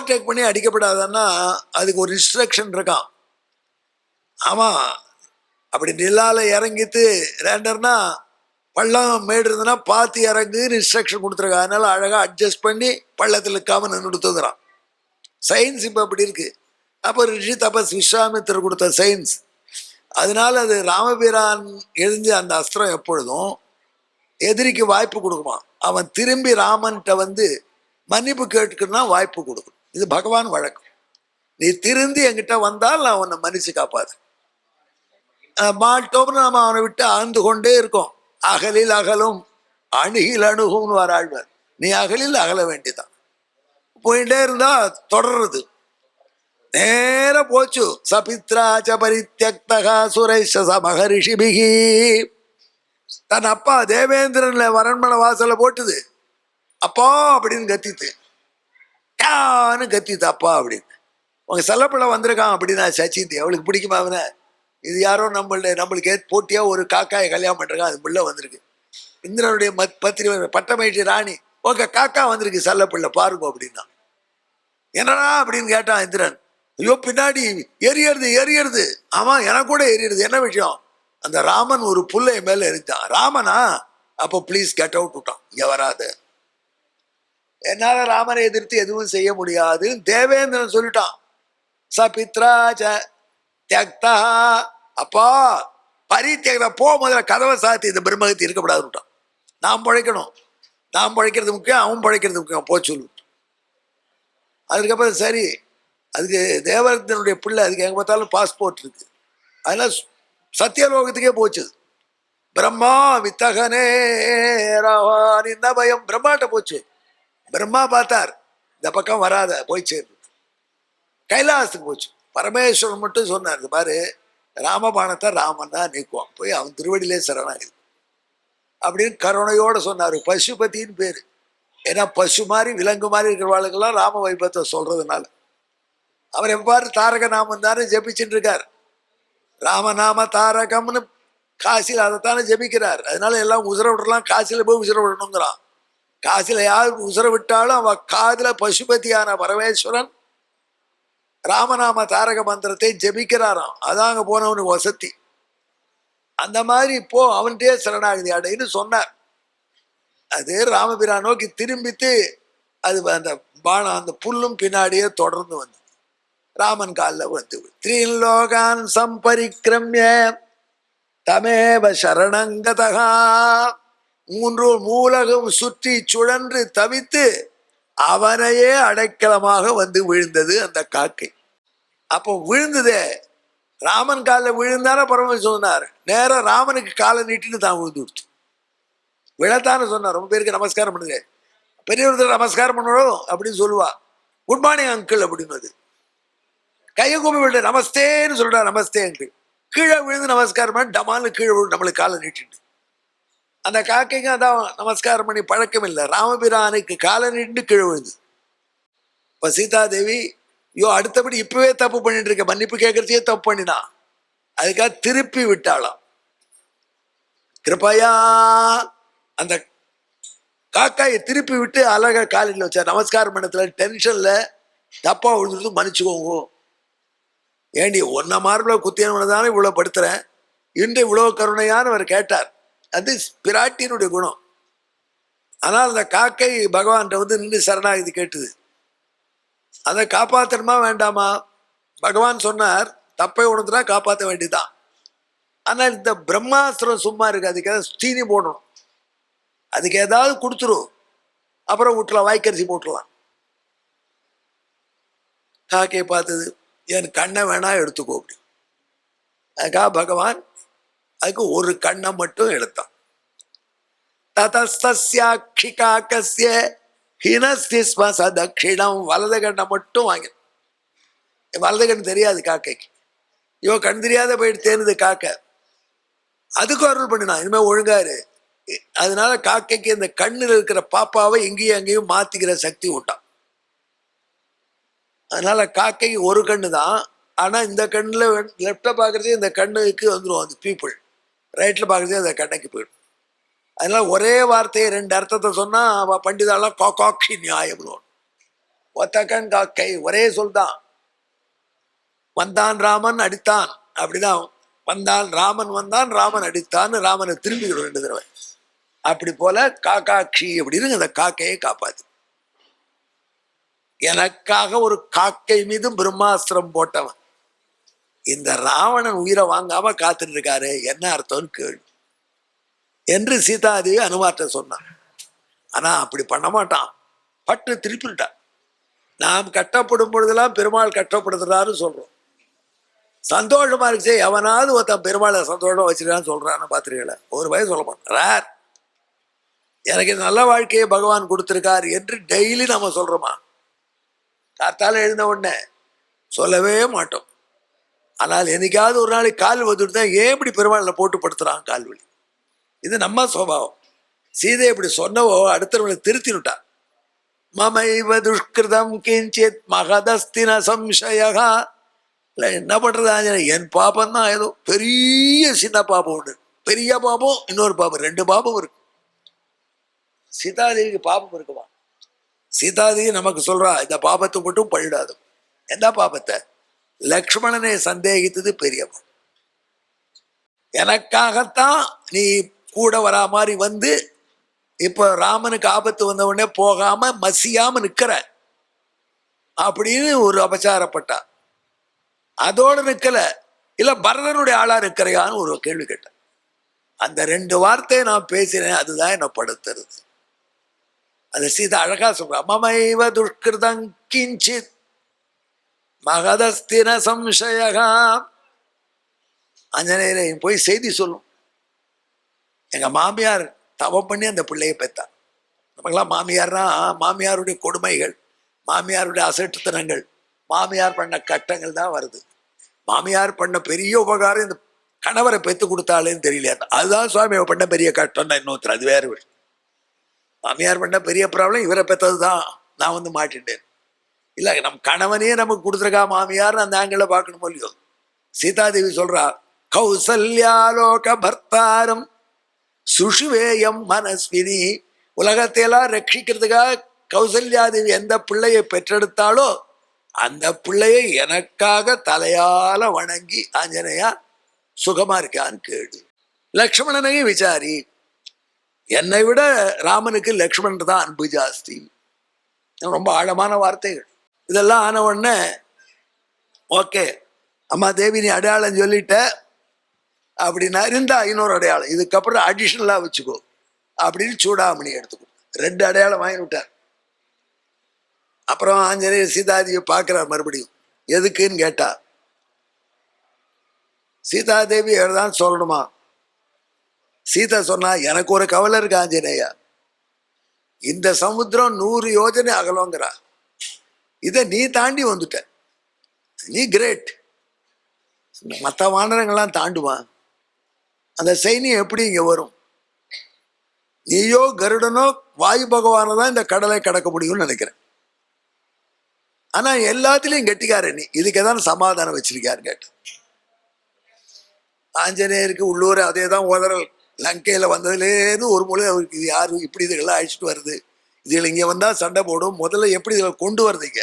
Overtake பண்ணி அடிக்கப்படாதன்னா அதுக்கு ஒரு இன்ஸ்ட்ரக்ஷன் இருக்கான் ஆமாம் அப்படி நிலால இறங்கிட்டு ரேண்டர்னா பள்ளம் மேடு இருந்ததுன்னா பார்த்து இறங்குன்னு இன்ஸ்ட்ரக்ஷன் கொடுத்துருக்கான். அதனால அழகாக அட்ஜஸ்ட் பண்ணி பள்ளத்தில் இருக்காமல் நின்று தூங்குறான் சயின்ஸ் இப்போ அப்படி இருக்கு. அப்போ ரிஷி தபஸ் விஸ்வாமித்தர் கொடுத்த சயின்ஸ் அதனால அது ராமபிரான் எழுந்த அந்த அஸ்திரம் எப்பொழுதும் எதிரிக்கு வாய்ப்பு கொடுக்குமா அவன் திரும்பி ராமன்கிட்ட வந்து மன்னிப்பு கேட்டுக்கணும்னா வாய்ப்பு கொடுக்கும் இது பகவான் வழக்கம் நீ திருந்தி என்கிட்ட வந்தால் நான் உன்னை மன்னிச்சு காப்பாது மாட்டோம்னு நம்ம அவனை விட்டு ஆழ்ந்து கொண்டே இருக்கோம். அகலில் அகலும் அணுகில் அணுகும்னு வர ஆழ்வார் நீ அகலில் அகல வேண்டிதான். போயிட்டே இருந்தா தொடர்றது நேர போச்சு. சபித்ராச்ச பரித்தியக்தகா சுரேஷ மகரிஷிபிகி தன் அப்பா தேவேந்திரன்ல வரண்மனை வாசலை போட்டுது. அப்பா அப்படின்னு கத்தித்து. டான்னு கத்தி தப்பா அப்படின்னு. உங்க செல்லப்பிள்ளை வந்திருக்கான் அப்படின்னா சச்சிந்தி அவளுக்கு பிடிக்குமா அவனை? இது யாரோ நம்மள நம்மளுக்கு போட்டியாக போட்டியா ஒரு காக்காயை கல்யாணம் பண்ணிருக்கான் அது பிள்ளை வந்திருக்கு. இந்திரனுடைய மத் பத்திரி பட்டமகிழ்ச்சி ராணி. ஓகே காக்கா வந்திருக்கு செல்லப்பிள்ளை பாருங்க அப்படின்னா. என்னடா அப்படின்னு கேட்டான் இந்திரன். ஐயோ பின்னாடி எரியறது எரியறது. ஆமா எனக்கு கூட எரியறது. என்ன விஷயம்? அந்த ராமன் ஒரு புல்லை மேல எரிஞ்சான். ராமனா? அப்போ ப்ளீஸ் கெட் அவுட் விட்டான். இங்கே வராது. என்னால ராமனை எதிர்த்து எதுவும் செய்ய முடியாது. தேவேந்திரன் சொல்லிட்டான். ச பித்ராச்ச தியக்தா. அப்பா பரித்தியக்தா போ முதல்ல கதவை சாத்தி இந்த பிரம்மகத்தி இருக்கக்கூடாதுன்னுட்டான் நாம் பழைக்கணும். நாம் பழைக்கிறது முக்கியம் அவன் பழைக்கிறது முக்கியம். போ சொல்லு. அதுக்கப்புறம் சரி அதுக்கு தேவரத்தினுடைய பிள்ளை அதுக்கு எங்கே பார்த்தாலும் பாஸ்போர்ட் இருக்கு. அதெல்லாம் சத்தியலோகத்துக்கே போச்சு. பிரம்மா வித்தகனே ராவான் இந்த பயம். பிரம்மாட்ட போச்சு. பிரம்மா பார்த்தார். இந்த பக்கம் வராத போய் சேரு. கைலாசத்துக்கு போச்சு. பரமேஸ்வரன் மட்டும் சொன்னார் "இது பாரு ராமபானத்தை ராமன் தான் நீக்குவான். போய் அவன் திருவடியிலே சரணாகுது அப்படின்னு கருணையோடு சொன்னார். பசுபதின்னு பேர். ஏன்னா பசு மாதிரி விலங்கு மாதிரி இருக்கிறவாளுக்கெல்லாம் ராம வைபத்தை சொல்றதுனால. அவர் எவ்வாறு தாரக நாமம் தானே ஜபிச்சுட்டு இருக்கார். ராமநாம தாரகம்னு காசியில் அதைத்தானே ஜபிக்கிறார். அதனால எல்லாம் உசுர விடலாம் காசியில் போய் உசுர விடணுங்கிறான். காசில் யார் உசுர விட்டாலும் அவ காதில் பசுபதியான பரமேஸ்வரன் ராமநாம தாரக மந்திரத்தை ஜபிக்கிறாராம். அதான் அங்கே போனவனுக்கு வசதி. அந்த மாதிரி இப்போ அவன்கிட்டயே சரணாகதி அடைன்னு சொன்னார். அது ராமபிரா நோக்கி திரும்பித்து அது அந்த பானம் அந்த புல்லும் பின்னாடியே தொடர்ந்து வந்து ராமன் காலில் வந்து த்ரீலோகான் சம்பரிக்கிரமிய தமேவ சரணங்கதகா. மூன்று மூலகம் சுற்றி சுழன்று தவித்து அவனையே அடைக்கலமாக வந்து விழுந்தது அந்த காக்கை. அப்போ விழுந்ததே. ராமன் காலில் விழுந்தான பரமன் சொன்னார். நேராக ராமனுக்கு காலை நீட்டின்னு தான் விழுந்து கொடுத்து விழத்தானே சொன்னார். ரொம்ப பேருக்கு நமஸ்காரம் பண்ணுங்க. பெரியவர்கள் நமஸ்காரம் பண்ணணும் அப்படின்னு சொல்லுவா. குட் மார்னிங் அங்கிள் அப்படின்னு அது. கையை கூப்பி விட்டு நமஸ்தேன்னு சொல்றா நமஸ்தே அங்கிள் கீழே விழுந்து நமஸ்காரம் பண்ண டமால்னு கீழே விழு நம்மளுக்கு காலை நீட்டிட்டு. அந்த காக்கைக்கு அதான் நமஸ்காரம் பண்ணி பழக்கம் இல்லை. ராமபிரானுக்கு காலை நின்று கீழே விழுந்து. இப்போ சீதாதேவி ஐயோ அடுத்தபடி இப்பவே தப்பு பண்ணிட்டு இருக்க. மன்னிப்பு கேட்கறதையே தப்பு பண்ணினா. அதுக்காக திருப்பி விட்டாளாம். கிருபையா அந்த காக்காயை திருப்பி விட்டு அழகா காலையில் வச்சா நமஸ்காரம் பண்ணத்துல டென்ஷன்ல தப்பா விழுந்துருந்து மன்னிச்சுக்கோங்க. ஏண்டி ஒன்ன மார்பில் குத்தியானவனை தானே இவ்வளோ படுத்துறேன். இன்று இவ்வளோ கருணையான்னு அவர் கேட்டார். அது பிராட்டியினுடைய குணம். ஆனால் அந்த காக்கை பகவான்கிட்ட வந்து நின்று சரணாகதி கேட்டுது. அதை காப்பாற்றணுமா வேண்டாமா? பகவான் சொன்னார் தப்பை உணர்ந்துனா காப்பாற்ற வேண்டியதுதான். ஆனால் இந்த பிரம்மாஸ்திரம் சும்மா இருக்கு அதுக்கு ஏதாவது தீனி போடணும். அதுக்கு ஏதாவது கொடுத்துரும் அப்புறம் விட்டுலாம் வாய்க்கரிசி போட்டுடலாம். காக்கையை பார்த்தது என் கண்ணை வேணா எடுத்துக்கோ அப்படி. அதுக்காக பகவான் அதுக்கு ஒரு கண்ணை மட்டும் எடுத்தான். ததஸ்தியாட்சி காக்கசிய ஹினஸ்திஸ்ம சதக்ஷிணம். வலது கண்ணை மட்டும் வாங்கி வலது கண் தெரியாது காக்கைக்கு. ஐயோ கண் தெரியாத போயிட்டு தேனுது காக்கை. அதுக்கு அருள் பண்ணினான். இனிமே ஒழுங்காரு. அதனால காக்கைக்கு இந்த கண்ணில் இருக்கிற பாப்பாவை எங்கேயும் அங்கேயும் மாத்திக்கிற சக்தி உண்டான் அதனால காக்கைக்கு ஒரு கண்ணு தான் ஆனா இந்த கண்ணில் லெஃப்டை பார்க்கறதே இந்த கண்ணுக்கு வந்துடும் அந்த பீப்புள் ரைட்ல பார்க்கறதே அதை கண்ணைக்கு போயிடும். அதனால் ஒரே வார்த்தையை ரெண்டு அர்த்தத்தை சொன்னா பண்டிதாலாம் காக்காட்சி நியாயம் ஒத்தக்கன் காக்கை ஒரே சொல் தான். வந்தான் ராமன் அடித்தான். அப்படிதான். வந்தான் ராமன் வந்தான் ராமன் அடித்தான்னு ராமனை திரும்பி ரெண்டு தடவை. அப்படி போல காக்காட்சி அப்படின்னு அந்த காக்கையை காப்பாது எனக்காக ஒரு காக்கை மீது பிரம்மாஸ்திரம் போட்டவன். இந்த ராவணன் உயிரை வாங்காம காத்துட்டு இருக்காரு என்ன அர்த்தம்னு கேள்வி என்று சீதாதேவி அனுமார்ட்ட சொன்னான் ஆனா அப்படி பண்ண மாட்டான். பட்டு திருப்பிட்டான் நாம் கட்டப்படும் பொழுதெல்லாம் பெருமாள் கட்டப்படுத்துறாரு சொல்றோம். சந்தோஷமா இருந்துச்சு. எவனாவது ஒருத்தன் பெருமாளை சந்தோஷமா வச்சிருக்கான்னு சொல்றான்னு பாத்திரிகளை ஒரு வயசு சொல்ல மாட்டார் எனக்கு நல்ல வாழ்க்கையை பகவான் கொடுத்துருக்கார் என்று டெய்லி நம்ம சொல்றோமா? காத்தால எழுந்த உடனே சொல்லவே மாட்டோம். ஆனால் என்னைக்காவது ஒரு நாளைக்கு கால் வந்துட்டு தான் ஏன் இப்படி பெருமாளில் போட்டு படுத்துறான் கால் வலி இது நம்ம சுவாவம். சீதை இப்படி சொன்னவோ அடுத்தவங்களை திருத்தினுட்டா மமைவ துஷ்கிருதம் கிஞ்சித் மகதஸ்தின சம்சயா இல்லை என்ன பண்ணுறது ஆஞ்சனா என் பாப்பம் தான் ஏதோ பெரிய சின்ன பாப்பம் உண்டு பெரிய பாபம் இன்னொரு பாபம். ரெண்டு பாபம் இருக்கு. சீதாதேவிக்கு பாபம் இருக்குமா? சீதாதேவி நமக்கு சொல்றா இந்த பாபத்தை மட்டும் பழிடாது. என்ன பாபத்தை? லக்ஷ்மணனை சந்தேகித்தது பெரியவன். எனக்காகத்தான் நீ கூட வரா மாதிரி வந்து இப்போ ராமனுக்கு ஆபத்து வந்த உடனே போகாம மசியாம நிக்கிற அப்படின்னு ஒரு அபச்சாரப்பட்டா அதோட நிக்கல. இல்ல பரதனுடைய ஆளா இருக்கிறையான்னு ஒரு கேள்வி கேட்டேன். அந்த ரெண்டு வார்த்தையை நான் பேசினேன் அதுதான் என்னை படுத்துறது. அந்த சீதா அழகா சொல்ற மமைவ துஷ்கிருதம் கிஞ்சித் மகதஸ்தின சம்சயகா. ஆஞ்சநேயரை போய் செய்தி சொல்லும் எங்கள் மாமியார் தவம் பண்ணி அந்த பிள்ளையை பெற்றா. நமக்கெல்லாம் மாமியார்னா மாமியாருடைய கொடுமைகள் மாமியாருடைய அசட்டுத்தனங்கள் மாமியார் பண்ண கட்டங்கள் தான் வருது. மாமியார் பண்ண பெரிய உபகாரம் இந்த கணவரை பெற்று கொடுத்தாலேன்னு தெரியலையா? அதுதான் சுவாமி பண்ண பெரிய கட்டம் தான் இன்னொருத்தர் அது வேறு விஷயம். மாமியார் பண்ண பெரிய ப்ராப்ளம் இவரை பெற்றது தான் நான் வந்து மாட்டிட்டேன். இல்லை நம் கணவனே நமக்கு கொடுத்துருக்கா மாமியார் அந்த ஆங்கிள் பார்க்கணும் இல்லையோ? சீதாதேவி சொல்றா கௌசல்யாலோக பர்த்தாரம் சுஷுவேயம் மனஸ்வினி. உலகத்தையெல்லாம் ரட்சிக்கிறதுக்காக கௌசல்யாதேவி எந்த பிள்ளையை பெற்றெடுத்தாலோ அந்த பிள்ளையை எனக்காக தலையால வணங்கி ஆஞ்சநேயா சுகமா இருக்கான்னு கேடு லக்ஷ்மணனையும் விசாரி என்னை விட ராமனுக்கு லக்ஷ்மணன் தான் அன்பு ஜாஸ்தி. ரொம்ப ஆழமான வார்த்தைகள். இதெல்லாம் ஆன உடனே ஓகே அம்மா தேவி நீ அடையாளம் சொல்லிட்ட அப்படின்னா இருந்தா இன்னொரு அடையாளம். இதுக்கப்புறம் அடிஷ்னலாக வச்சுக்கோ. அப்படின்னு சூடாமணி எடுத்துக்கோ. ரெண்டு அடையாளம் வாங்கி விட்டார். அப்புறம் ஆஞ்சநேயர் சீதாதேவியை பார்க்குறார் மறுபடியும். எதுக்குன்னு கேட்டா சீதாதேவி தான் சொல்லணுமா? சீதா சொன்னா எனக்கு ஒரு கவலை இருக்கு ஆஞ்சநேயா. இந்த சமுத்திரம் நூறு யோஜனை அகலோங்கிறா. இதை நீ தாண்டி வந்துட்ட. நீ கிரேட் மற்ற வானரங்கள்லாம் தாண்டுவான் அந்த சைனியம் எப்படி இங்கே வரும்? நீயோ கருடனோ வாயு பகவானை தான் இந்த கடலை கடக்க முடியும்னு நினைக்கிறேன். ஆனால் எல்லாத்துலேயும் கெட்டிக்கார நீ. இதுக்கு தான் சமாதானம் வச்சிருக்காரு கேட்டு ஆஞ்சநேயருக்கு உள்ளூர் அதே தான் உதறல். லங்கையில் வந்ததுலேருந்து ஒரு மொழி அவருக்கு இது இப்படி இதுகள்லாம் அழிச்சிட்டு வருது. இதில் இங்க வந்தா சண்டை போடும். முதல்ல எப்படி இதில் கொண்டு வருதுங்க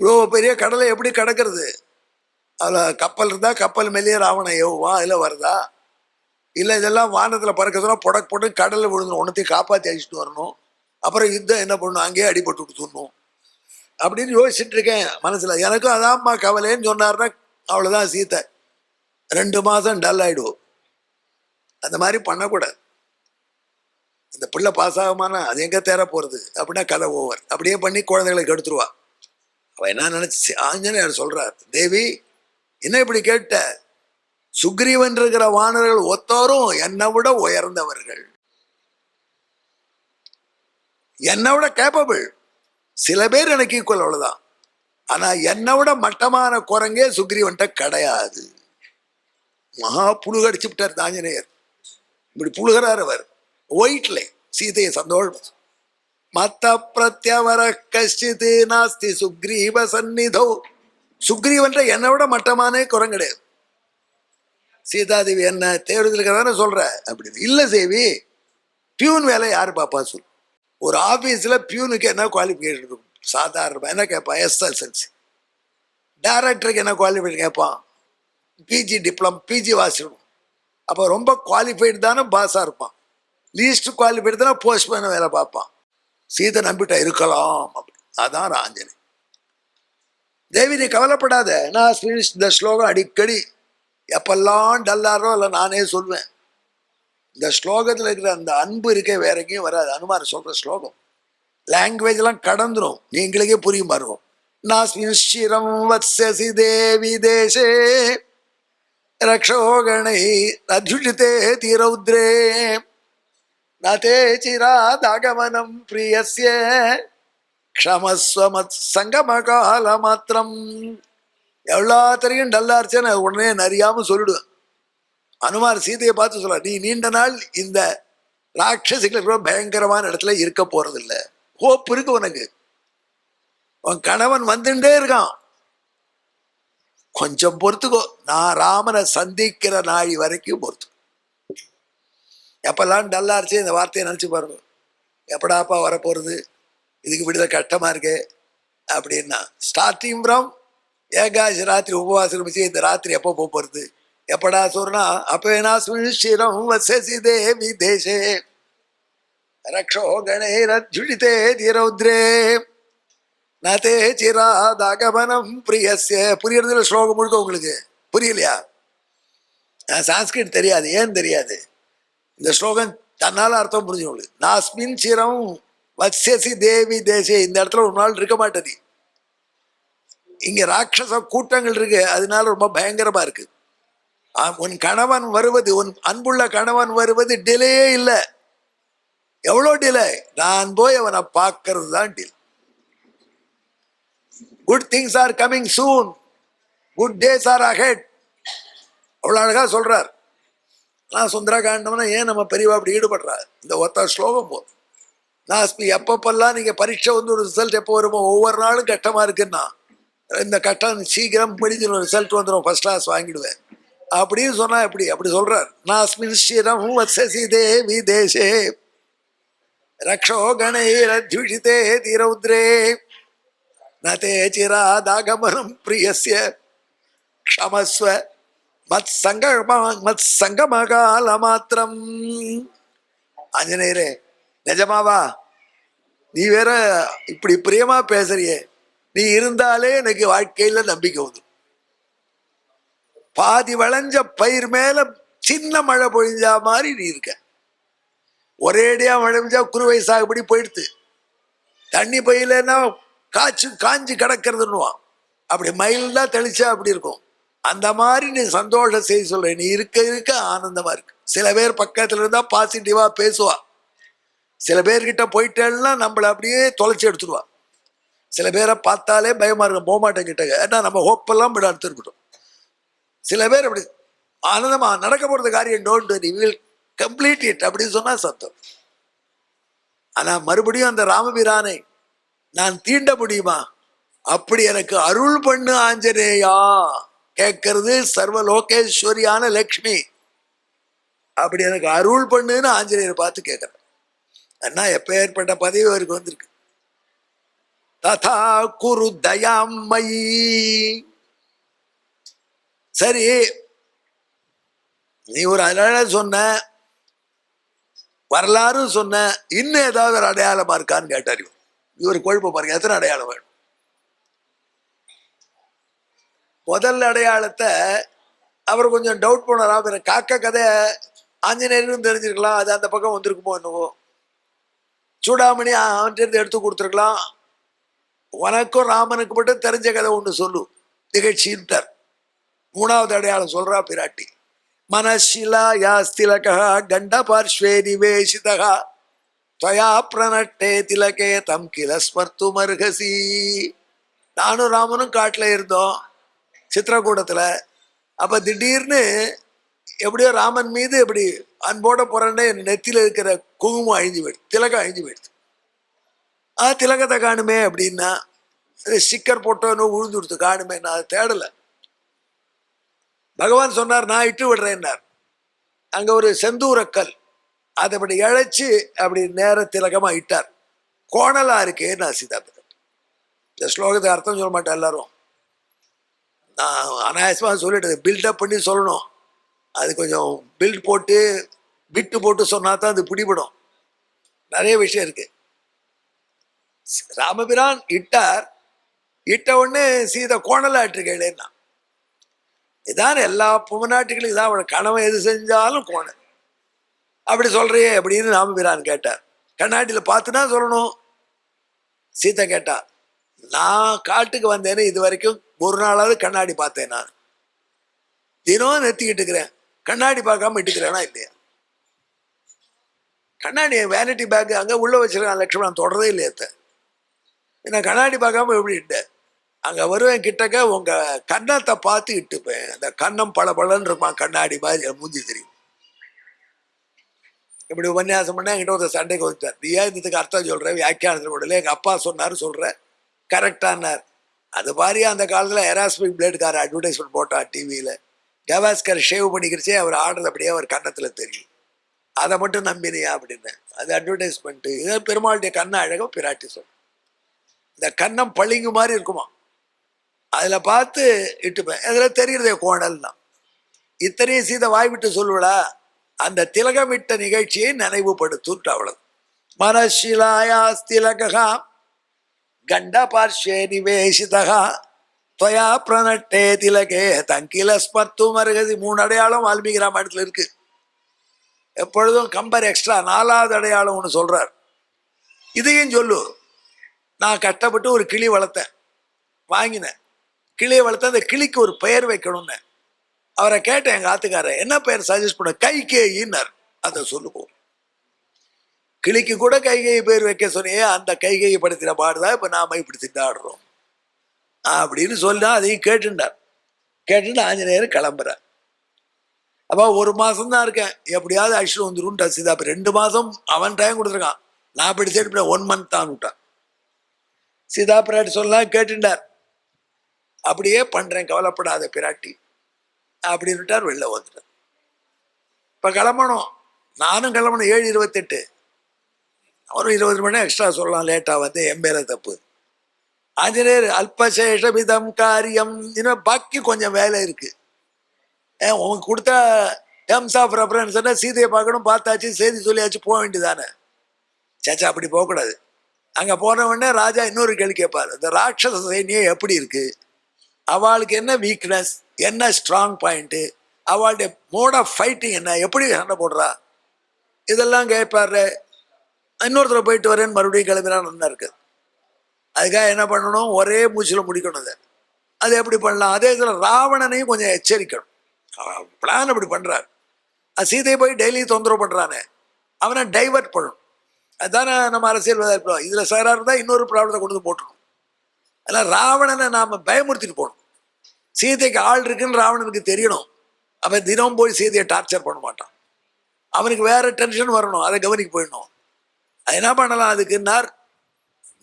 இவ்வளோ பெரிய கடலை எப்படி கடக்கிறது? அதில் கப்பல் இருந்தால் கப்பல் மேலேயே ராவணன் எவ்வா அதில் வருதா? இல்லை இதெல்லாம் வானத்தில் பறக்கிறதுனா புடக் போட்டு கடலில் விழுந்துடும் ஒன்றத்தையும் காப்பாற்றி அழிச்சிட்டு வரணும். அப்புறம் யுத்தம் என்ன பண்ணணும் அங்கேயே அடிபட்டு விட்டுணும் அப்படின்னு யோசிச்சுட்டு இருக்கேன் மனசில். எனக்கும் அதான்மா கவலைன்னு சொன்னார்னா அவ்வளோதான் சீத்தை. ரெண்டு மாதம் டல் ஆகிடுவோம் அந்த மாதிரி பண்ணக்கூடாது. இந்த பிள்ளை பாஸ் ஆகுமானா? அது எங்கே தேர போகிறது அப்படின்னா கதை ஓவர் அப்படியே பண்ணி குழந்தைகளை கெடுத்துருவா. அவள் என்ன நினைச்சு ஆஞ்சநேயர் சொல்கிறார் தேவி என்ன இப்படி கேட்ட? சுக்ரீவன் இருக்கிற வானர்கள் ஒத்தோரும் என்னை விட உயர்ந்தவர்கள். என்னை விட கேப்பபிள் சில பேர் எனக்கு ஈக்குவல் அவ்வளோதான் ஆனா என்னை விட மட்டமான குரங்கே சுக்ரீவன்ட்ட கிடையாது. மகா புழுகடிச்சு விட்டார் ஆஞ்சநேயர். இப்படி புழுகிறார் அவர். ஒயிட்ல சீதையை சந்தோஷம் மத்த பிரத்யவர கஷ்டித் நாஸ்தி சுக்ரீவ சந்நிதோ. சுக்ரீவன்ற என்னை விட மட்டமானே குரம் கிடையாது. சீதாதேவி என்ன தேர்தல் தானே சொல்ற? அப்படின்னு. இல்லை சேவி பியூன் வேலை யார் பாப்பா சொல் ஒரு ஆபீஸ்ல பியூனுக்கு என்ன குவாலிஃபிகேஷன் இருக்கும்? சாதாரணமாக என்ன கேட்பான் எஸ்எஸ்எல்சி டைரக்டருக்கு என்ன குவாலிஃபிகேஷன் கேட்பான் பிஜி டிப்ளம் பிஜி வாசிக்கணும். அப்போ ரொம்ப குவாலிஃபைடு தானே பாஸாக இருப்பான். லீஸ்ட் குவாலிஃபைடு தானே போஸ்ட்மேன் வேலை பார்ப்பான். சீதை நம்பிட்டா இருக்கலாம். அப்படி அதான் ராஞ்சனி. தேவி நீ கவலைப்படாத. நான் ஸ்ரீ- இந்த ஸ்லோகம் அடிக்கடி. எப்பெல்லாம் டல்லாரோ இல்லை நானே சொல்வேன். இந்த ஸ்லோகத்தில் இருக்கிற அந்த அன்பு இருக்கே வேற எங்கேயும் வராது. அனுமார் சொல்கிற ஸ்லோகம். லாங்குவேஜ் எல்லாம் கடந்துரும். நீங்களுக்கே புரியும் பாருவோம் நாஸ்மின் ஸ்ரீரம் வத்சசி தேவி தேசே ரக்ஷோகணை ரஜுஜிதே தீரௌத்ரே. நதே சிராதாகமனம் பிரியஸ்ய க்ஷமஸ்வமத் சங்கமகால மாத்திரம் எல்லாத்திலையும் டல்லார்ச்சேன்னு உடனே நறியாமல் சொல்லிடுவேன் அனுமார் சீதையை பார்த்து சொல்ல நீ நீண்ட நாள் இந்த ராட்சசிகள் ரொம்ப பயங்கரமான இடத்துல இருக்க போறதில்ல. ஹோப் இருக்கு உனக்கு. உன் கணவன் வந்துட்டே இருக்கான். கொஞ்சம் பொறுத்துக்கோ. நான் ராமனை சந்திக்கிற நாள் வரைக்கும் பொறுத்து எப்போல்லாம் டல்லாக இருந்துச்சு இந்த வார்த்தையை நினச்சி பாருங்க. எப்படாப்பா வரப்போகிறது இதுக்கு விடுதலை கஷ்டமாக இருக்கே அப்படின்னா. ஸ்டார்டிங் ஃப்ரம் ஏகாசி ராத்திரி உபவாசம் வச்சு இந்த ராத்திரி எப்போ போக போகிறது எப்படா சொல்றா அப்பேனா சுஷிரம் வசசி தேவி தேசே. ரக்ஷோ கணேரஜுடிதே திரௌத்ரே. நதே சிராதாகமனம் பிரியஸ்ய. புரியறதுல ஸ்லோகம் முழுக்க உங்களுக்கு புரியலையா? அஹ் சான்ஸ்கிரிட் தெரியாது ஏன் தெரியாது? இந்த ஸ்லோகம் தன்னால் அர்த்தம் புரிஞ்சவங்களுக்கு நாஸ்மின் சிரம் வத்சசி தேவி தேசிய இந்த இடத்துல ஒரு நாள் இருக்க மாட்டேது. இங்கே ராட்சச கூட்டங்கள் இருக்கு. அதனால ரொம்ப பயங்கரமாக இருக்கு. உன் கணவன் வருவது உன் அன்புள்ள கணவன் வருவது டிலேயே இல்லை. எவ்வளோ டிலே நான் போய் அவனை பார்க்கறது தான் till good things are coming soon good days are ahead அவ்வளோ அழகாக சொல்கிறார் நான் சுந்தரகாண்டம்னா ஏன் நம்ம பெரியவா அப்படி ஈடுபடுறா இந்த ஒத்த ஸ்லோகம் போதும் நான் எப்பப்பெல்லாம் நீங்கள் பரீட்சை வந்து ஒரு ரிசல்ட் எப்போ வருமோ ஒவ்வொரு நாளும் கஷ்டமாக இருக்குன்னா இந்த கஷ்டம் சீக்கிரம் முடிஞ்சிடும் ரிசல்ட் வந்துடும் ஃபர்ஸ்ட் கிளாஸ் வாங்கிடுவேன். அப்படின்னு சொன்னால் எப்படி? அப்படி சொல்கிறார் நாஸ்மின் ஸ்ரீரம் வத்சசி தேவி தேசே ரக்ஷோ கணைரத்யுஷிதே தீரௌத்ரே நே சிராதாகமனம் பிரியஸ்ய க்ஷமஸ்வ மத் சங்கம மத் சங்கமகால மாத்திரம் ஆஞ்சநேயரே நிஜமாவா? நீ வேற இப்படி பிரியமா பேசுறியே. நீ இருந்தாலே எனக்கு வாழ்க்கையில நம்பிக்கை வந்து பாதி வளைஞ்ச பயிர் மேல சின்ன மழை பொழிஞ்சா மாதிரி நீ இருக்க. ஒரேடியா மழை பெஞ்சா குறுவை சாகுபடி போயிடுது தண்ணி பையிலன்னா காய்ச்சி காஞ்சி கிடக்கிறதுன்னுவான். அப்படி மயில்னா தெளிச்சா அப்படி இருக்கும். அந்த மாதிரி நீ சந்தோஷம் செய்ய சொல்ற நீ இருக்க இருக்க ஆனந்தமா இருக்கு. சில பேர் பக்கத்துல இருந்தா பாசிட்டிவா பேசுவா. சில பேர்கிட்ட போயிட்டேன்னா நம்மளை அப்படியே தொலைச்சி எடுத்துருவா. சில பேரை பார்த்தாலே பயமா இருக்கும். போக மாட்டேன் கிட்ட. ஏன்னா நம்ம ஹோப்பெல்லாம் விட எடுத்துருக்கட்டும் சில பேர் அப்படி ஆனந்தமா நடக்க போறது காரியம் டோன்ட் நீ வில் கம்ப்ளீட் இட் அப்படின்னு சொன்னா சத்தம். ஆனா மறுபடியும் அந்த ராமபிரானை நான் தீண்ட முடியுமா? அப்படி எனக்கு அருள் பண்ணு ஆஞ்சநேயா. கேட்கறது சர்வ லோகேஸ்வரியான லக்ஷ்மி. அப்படி எனக்கு அருள் பண்ணுன்னு ஆஞ்சநேயர் பார்த்து கேட்கறேன் அண்ணா எப்ப ஏற்பட்ட பதவி அவருக்கு வந்திருக்கு? ததா குரு தயாம்மை சரி நீ ஒரு அழகாக சொன்ன வரலாறு சொன்ன இன்னும் ஏதாவது ஒரு அடையாளமா இருக்கான்னு கேட்டார் இவர். இவர் குழப்ப பாருங்க எத்தனை அடையாளம் வேணும்? முதல் அடையாளத்தை அவர் கொஞ்சம் டவுட் பண்ணலாம் எனக்கு காக்க கதை ஆஞ்சநேயரும் தெரிஞ்சிருக்கலாம். அது அந்த பக்கம் வந்திருக்குமோ என்னவோ. சூடாமணி அவன்கிட்ட எடுத்து கொடுத்துருக்கலாம். உனக்கும் ராமனுக்கு மட்டும் தெரிஞ்ச கதை ஒன்று சொல்லு. நிகழ்ச்சின்ட்டார். மூணாவது அடையாளம் சொல்றா பிராட்டி. மனசிலா யாஸ்திலகா கண்ட பார்ஷ்வே நிவேசிதகா. தயா பிரணட்டே திலகே தம் கில ஸ்மர்த்து மருகசி. நானும் ராமனும் காட்டில் இருந்தோம். சித்திரக்கூடத்தில். அப்போ திடீர்னு எப்படியோ ராமன் மீது இப்படி அன்போட புறண்டே என் நெத்தியில் இருக்கிற குங்குமம் அழிஞ்சு போயிடுது. திலகம் அழிஞ்சு போயிடுது. ஆ திலகத்தை காணுமே அப்படின்னா அது ஸ்டிக்கர் போட்டோன்னு உழுந்து கொடுத்து காணுமே நான் அதை தேடலை. பகவான் சொன்னார் நான் இட்டு விடுறேன்னார். அங்கே ஒரு செந்தூரக்கல். அதை அப்படி இழைச்சி அப்படி நேர திலகமாக இட்டார். கோணலா இருக்கே நான் சீதாபதி இந்த ஸ்லோகத்தை அர்த்தம் சொல்ல மாட்டேன் எல்லாரும். நான் அனாயசமாக சொல்லிட்டு பில்டப் பண்ணி சொல்லணும். அது கொஞ்சம் பில்ட் போட்டு விட்டு போட்டு சொன்னா தான் அது பிடிபடும். நிறைய விஷயம் இருக்கு. ராமபிரான் இட்டார். இட்ட உடனே சீதை கோணலாட்டிருக்கேன்னா இதான் எல்லா புமநாட்டுகளும் இதான் அவளை கணவன் எது செஞ்சாலும் கோணல். அப்படி சொல்றியே அப்படின்னு ராமபிரான் கேட்டார். கண்ணாட்டியில் பார்த்துனா சொல்லணும். சீதை கேட்டா நான் காட்டுக்கு வந்தேன்னு இது வரைக்கும் ஒரு நாளாவது கண்ணாடி பார்த்தேன் நான். தினம் நிறுத்திக்கிட்டு இருக்கிறேன். கண்ணாடி பார்க்காம இட்டுக்கிறேனா இல்லையா? கண்ணாடி வேனிட்டி பேக் அங்கே உள்ளே வச்சிருக்கான் லட்சுமணன் தொடரதே இல்லையத்த நான் கண்ணாடி பார்க்காம எப்படி இட்டேன்? அங்கே வருவேன் கிட்டக்க உங்கள் கன்னத்தை பார்த்து இட்டுப்பேன். அந்த கன்னம் பல பலன்னு இருப்பான் கண்ணாடி மாதிரி மூஞ்சி தெரியும். இப்படி உபன்யாசம் பண்ண என்கிட்ட ஒரு சண்டைக்கு வந்துட்டார். நீ ஏன் இதுக்கு அர்த்தம் சொல்கிறேன் வியாக்கியானத்தில் விடல எங்கள் அப்பா சொன்னார் சொல்கிறேன் கரெக்டானார் அது மாதிரி அந்த காலத்தில் எராஸ்மிக் பிளேடுக்கார அட்வர்டைஸ்மெண்ட் போட்டார் டிவியில் கவாஸ்கர் ஷேவ் பண்ணிக்கிறச்சே அவர் ஆடுறது அப்படியே அவர் கன்னத்தில் தெரியும். அதை மட்டும் நம்பினியா அப்படின்னு அது அட்வர்டைஸ்மெண்ட்டு இதே பெருமாளுடைய கண்ணை அழகாக பிராட்டி சொல் இந்த கன்னம் பளிங்கு மாதிரி இருக்குமா? அதில் பார்த்து இட்டுப்பேன். அதில் தெரியுறதே கோணல்னா இத்தனையும் சீதை வாய் விட்டு சொல்லுவடா அந்த திலகமிட்ட நிகழ்ச்சியை நினைவுபடுத்துட்டு அவ்வளவு. மனசிலாயாஸ் திலகா கண்ட பார்ஷே நிவேசிதா துவயா பிரணட்டே திலகே. தங்கில ஸ்மர்த்து மருகதி மூணு அடையாளம் வால்மீகி ராமாயணத்தில் இருக்கு. எப்பொழுதும் கம்பர் எக்ஸ்ட்ரா நாலாவது அடையாளம் ஒன்று சொல்றார். இதையும் சொல்லு. நான் கஷ்டப்பட்டு ஒரு கிளி வளர்த்தேன். வாங்கினேன். கிளியை வளர்த்தேன். அந்த கிளிக்கு ஒரு பெயர் வைக்கணும்னு அவரை கேட்டேன் எங்கள் ஆத்துக்காரர் என்ன பெயர் சஜஸ்ட் பண்ண? கைகேயின்னார். அதை சொல்லுவோம். கிளிக்கு கூட கைகையை பேர் வைக்க சொன்னியே அந்த கைகையை படுத்தின பாடுதான் இப்போ நாம இப்படி திண்டாடுறோம். அப்படின்னு சொல்லா அதையும் கேட்டுண்டார் கேட்டுட்டு ஆஞ்சநேயர் கிளம்புறார். அப்போ ஒரு மாதம் தான் இருக்கேன். எப்படியாவது அழிச்சுட்டு வந்துடும் சீதா அப்ப ரெண்டு மாதம் அவன் டைம் கொடுத்துருக்கான். நான் இப்படி சரி ஒன் மந்த் தான் விட்டான். சீதா பிராட்டி சொல்லலாம் கேட்டுட்டார். அப்படியே பண்ணுறேன் கவலைப்படாத பிராட்டி. அப்படின்னுட்டார் வெளில வந்துட்டார். இப்போ கிளம்பணும். நானும் கிளம்பணும் ஏழு இருபத்தெட்டு. அவரும் இருபது மணி நேரம் எக்ஸ்ட்ரா சொல்லலாம் லேட்டாக வந்து என் மேலே தப்பு. ஆஞ்சநேயர் அல்பசேஷமிதம் காரியம். இன்னும் பாக்கி கொஞ்சம் வேலை இருக்குது ஏன் உனக்கு கொடுத்த டேர்ம்ஸ் ஆஃப் ரெஃபரன்ஸ்னா சீதையை பார்க்கணும் பார்த்தாச்சு செய்தி சொல்லியாச்சு போக வேண்டியதானே சேச்சா அப்படி போகக்கூடாது. அங்கே போன உடனே ராஜா இன்னொரு கேள்வி கேட்பார். இந்த ராட்சச சைனியம் எப்படி இருக்குது அவளுக்கு என்ன வீக்னஸ் என்ன ஸ்ட்ராங் பாயிண்ட்டு அவளுடைய மோட் ஆஃப் ஃபைட்டிங் என்ன? எப்படி சண்டை போடுறா? இதெல்லாம் கேட்பாரு. இன்னொருத்தரை போயிட்டு வரேன்னு மறுபடியும் கிளம்பினா நல்லா இருக்குது அதுக்காக என்ன பண்ணணும்? ஒரே மூச்சில் முடிக்கணும் அதை அது எப்படி பண்ணலாம்? அதே இதில் ராவணனையும் கொஞ்சம் எச்சரிக்கணும். பிளான் அப்படி பண்ணுறாரு சீதையை போய் டெய்லி தொந்தரவு பண்ணுறானே அவனை டைவர்ட் பண்ணணும் அதுதானே நம்ம அரசியல்வாதம் இருப்போம் இதில் சாராக இருந்தால் இன்னொரு ப்ராப்ளத்தை கொண்டு வந்து போட்டுரும். அதெல்லாம் ராவணனை நாம் பயமுறுத்திட்டு போகணும். சீதைக்கு ஆள் இருக்குன்னு ராவணனுக்கு தெரியணும். அவன் தினம் போய் சீதையை டார்ச்சர் பண்ண மாட்டான். அவனுக்கு வேறு டென்ஷன் வரணும். அதை கவனிக்க போயிடணும். என்ன பண்ணலாம் அதுக்குன்னார்?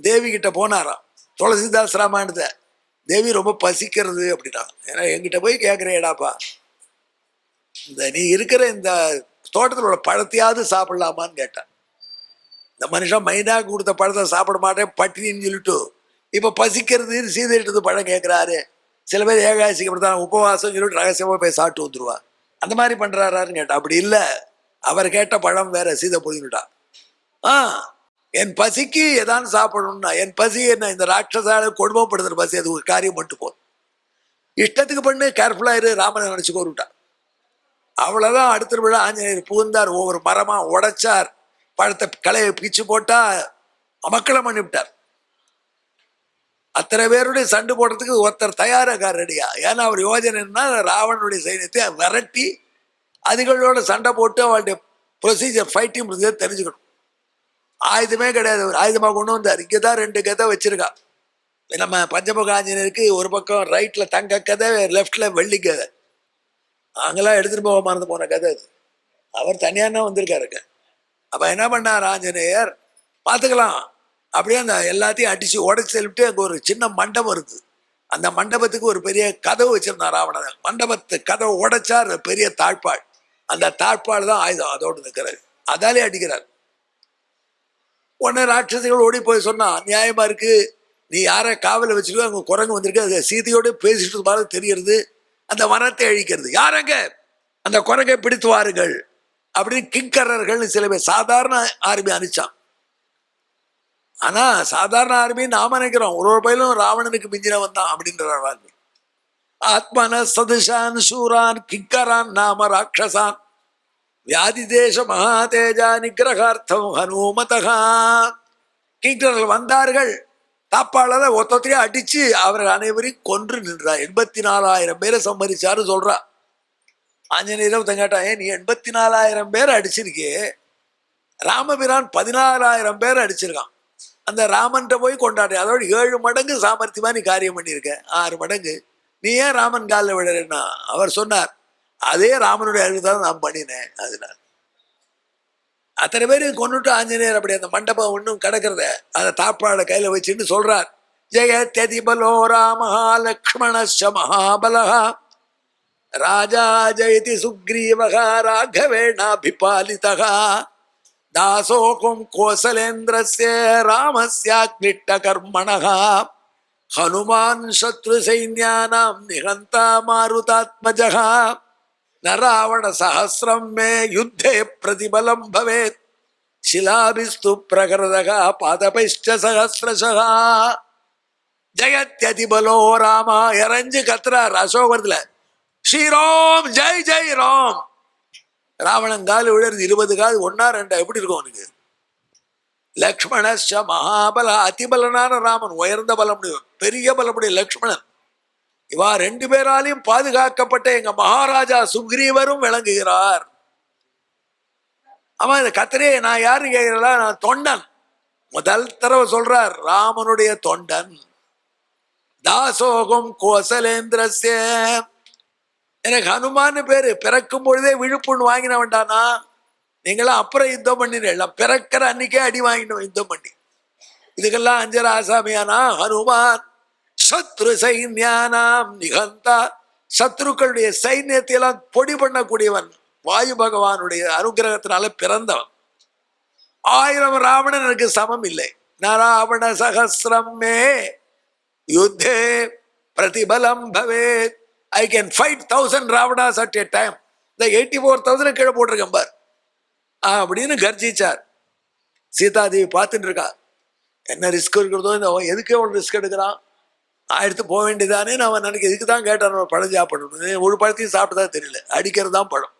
தேவி கிட்ட போனாராம். துளசிதாஸ் ராமாயணத்தை. தேவி ரொம்ப பசிக்கிறது அப்படின்னா ஏன்னா எங்கிட்ட போய் கேட்குறேடாப்பா இந்த நீ இருக்கிற இந்த தோட்டத்தில் உள்ள பழத்தையாவது சாப்பிடலாமான்னு கேட்டான். இந்த மனுஷன் மைனா கொடுத்த பழத்தை சாப்பிட மாட்டேன் பட்டினின்னு சொல்லிட்டு. இப்போ பசிக்கிறது சீதையிட்டது பழம் கேட்குறாரு சில பேர் ஏகாசிக்கு அப்படி தான் உபவாசம் சொல்லிட்டு ரகசியமாக போய் சாப்பிட்டு வந்துருவா. அந்த மாதிரி பண்ணுறாரான்னு கேட்டேன். அப்படி இல்லை. அவர் கேட்ட பழம் வேற சீதை புரிஞ்சுட்டான் ஆ என் பசிக்கு எதான் சாப்பிடணும்னா என் பசி என்ன இந்த ராட்சசால கொடுமைப்படுத்துற பசி அது ஒரு காரியம் மட்டும் போதும். இஷ்டத்துக்கு பண்ணு கேர்ஃபுல்லாக இரு ராமனை நினச்சி கோருட்டா. அவ்வளோதான் அடுத்த விழா ஆஞ்சநேயர் புகுந்தார் ஒவ்வொரு மரமாக உடைச்சார் பழத்தை களையை பிச்சு போட்டா அமக்களம் பண்ணிவிட்டார் அத்தனை பேருடைய சண்டை போடுறதுக்கு ஒருத்தர் தயாராகார் ரெடியா. ஏன்னா அவர் யோஜனைன்னா ராவணனுடைய சைன்யத்தை விரட்டி அதுகளோட சண்டை போட்டு அவளுடைய ப்ரொசீஜர் ஃபைட்டிங் ப்ரொசீஜர் தெரிஞ்சுக்கணும். ஆயுதமே கிடையாது. ஒரு ஆயுதமாக கொண்டு வந்தார். இங்கே தான் ரெண்டு கதை வச்சுருக்கா. நம்ம பஞ்சமுக ஆஞ்சநேயருக்கு ஒரு பக்கம் ரைட்டில் தங்க கதை லெஃப்டில் வெள்ளி கதை. நாங்களாம் எடுத்துகிட்டு போக மறந்து போன கதை அது. அவர் தனியாக வந்திருக்காருங்க. அப்போ என்ன பண்ணார் ஆஞ்சநேயர்? பார்த்துக்கலாம். அப்படியே அந்த எல்லாத்தையும் அடித்து உடச்சி செல்லிட்டு அங்கே ஒரு சின்ன மண்டபம் இருக்குது. அந்த மண்டபத்துக்கு ஒரு பெரிய கதவு வச்சுருந்தார் ராவணன். மண்டபத்து கதவை உடைச்சார் பெரிய தாழ்பாள். அந்த தாழ்பாள் தான் ஆயுதம். அதோடு நிற்கிறார். அதாலே அடிக்கிறார். உடனே ராட்சசிகள் ஓடி போய் சொன்னா நியாயமா இருக்கு. நீ யாரை காவல வச்சுட்டு அங்க குரங்கு வந்திருக்கு. அது சீதையோட பேசிட்டு மாதிரி தெரியறது அந்த வனத்தை அழிக்கிறது. யாரங்க அந்த குரங்கை பிடித்து வாருங்கள். அப்படின்னு கிங்கரர்கள்னு சில பேர் சாதாரண ஆர்மி அனுப்பிச்சான் ஆனா சாதாரண ஆர்மி நாம நினைக்கிறோம். ஒரு ஒரு பயிலும் ராவணனுக்கு மிஞ்சினவன் தான் அப்படின்றார் ஆத்மன சதுஷான் சூரான் கிங்கரான் நாம ராட்சசான். வியாதி தேச மகாதேஜா நிகிரகார்த்தம் ஹனுமதகா கிங்கர்கள் வந்தார்கள். தாப்பாளரை ஒத்தத்தையும் அடிச்சு அவர்கள் அனைவரையும் கொன்று நின்றார் எண்பத்தி நாலாயிரம் பேரை சம்மதிச்சாரு சொல்றா. ஆஞ்சநேயரும் ஒருத்தன் ஏன் நீ எண்பத்தி நாலாயிரம் பேர் அடிச்சிருக்கே ராமபிரான் பதினாறாயிரம் பேர் அடிச்சிருக்கான். அந்த ராமன்ட்ட போய் கொண்டாடுற அதோட ஏழு மடங்கு சாமர்த்தியமா நீ காரியம் பண்ணியிருக்க. ஆறு மடங்கு. நீ ஏன் ராமன் காலில் விழறேன்னா? அவர் சொன்னார் அதே ராமனுடைய அழுகு தான் நான் பண்ணினேன் அதனால. அத்தனை பேர் கொண்டுட்டு ஆஞ்சநேயர். அப்படி அந்த மண்டபம் ஒன்றும் கிடக்கிறத அதை தாப்பாட கையில வச்சுன்னு சொல்றார். ஜெய ராமஹா லக்ஷ்மணஸ்ச மகாபலஹா. ராஜா ஜெயதி சுக்ரீவகா ராகவேணாபிபாலிதகா தாசோகம் கோசலேந்திரஸ்ய ராமஸ்யாக்லிட்ட கர்மணகா ஹனுமான் சத்ரு சைன்யானாம் நிகந்தா மாருதாத்மஜகா ந ராவண சஹசிரம் மே யுத்தே பிரதிபலம் பவேத். சிலாபிஸ்து பிரகரதகா பாதபைஷ்ட சகசிரசகா ஜெயத்யதிபலோ ராமா இறஞ்சு கத்துறார் அசோகத்தில் ஸ்ரீராம் ஜெய் ஜெய் ராம் ராவணன் காலு விழுந்து இருபது காது ஒன்னா ரெண்டா எப்படி இருக்கும் அவனுக்கு லக்ஷ்மண மகாபல அதிபலனான ராமன் உயர்ந்த பலமுடியும் பெரிய பலமுடியும் லக்ஷ்மணன் இவா ரெண்டு பேராலையும் பாதுகாக்கப்பட்ட எங்க மகாராஜா சுக்ரீவரும் விளங்குகிறார். ஆமா இந்த கத்திரே நான் யாரு கேட்கிறா நான் தொண்டன். முதல் தடவை சொல்றார் ராமனுடைய தொண்டன். தாசோகம் கோசலேந்திரசே எனக்கு ஹனுமான்னு பேரு. பிறக்கும் பொழுதே விழுப்புண் வாங்கின வேண்டானா நீங்களாம் அப்புறம் யுத்தம் பண்ணிடலாம் பிறக்கிற அன்னைக்கே அடி வாங்கினோம் யுத்தம் பண்ணி. இதுக்கெல்லாம் அஞ்சர ஆசாமியானா? ஹனுமான். சத்ரு சைன்யானாம் நிகந்தா. சத்ருக்களுடைய சைன்யத்தையெல்லாம் பொடி பண்ணக்கூடியவன் வாயு பகவானுடைய அனுகிரகத்தினால பிறந்தவன். ஆயிரம் ராவணனுக்கு சமம் இல்லை. நராவண சகசிரமே யுத்தே பிரதிபலம் பவேத் I can fight thousand Ravanas at a time இந்த எயிட்டி ஃபோர் தௌசண்ட் கீழே போட்டிருக்கேன் பார். அப்படின்னு கர்ஜிச்சார். சீதாதேவி பார்த்துட்டு இருக்கா. என்ன ரிஸ்க் இருக்கிறதோ இந்த அவன் எதுக்கு அவன் ரிஸ்க் எடுக்கிறான்? எடுத்து போக வேண்டியதானே நான் நினைக்க இதுக்கு தான் கேட்டான் பழம் சாப்பிடணும் ஒரு பழத்தையும் சாப்பிட்டதா தெரியல. அடிக்கிறது தான் பழம்.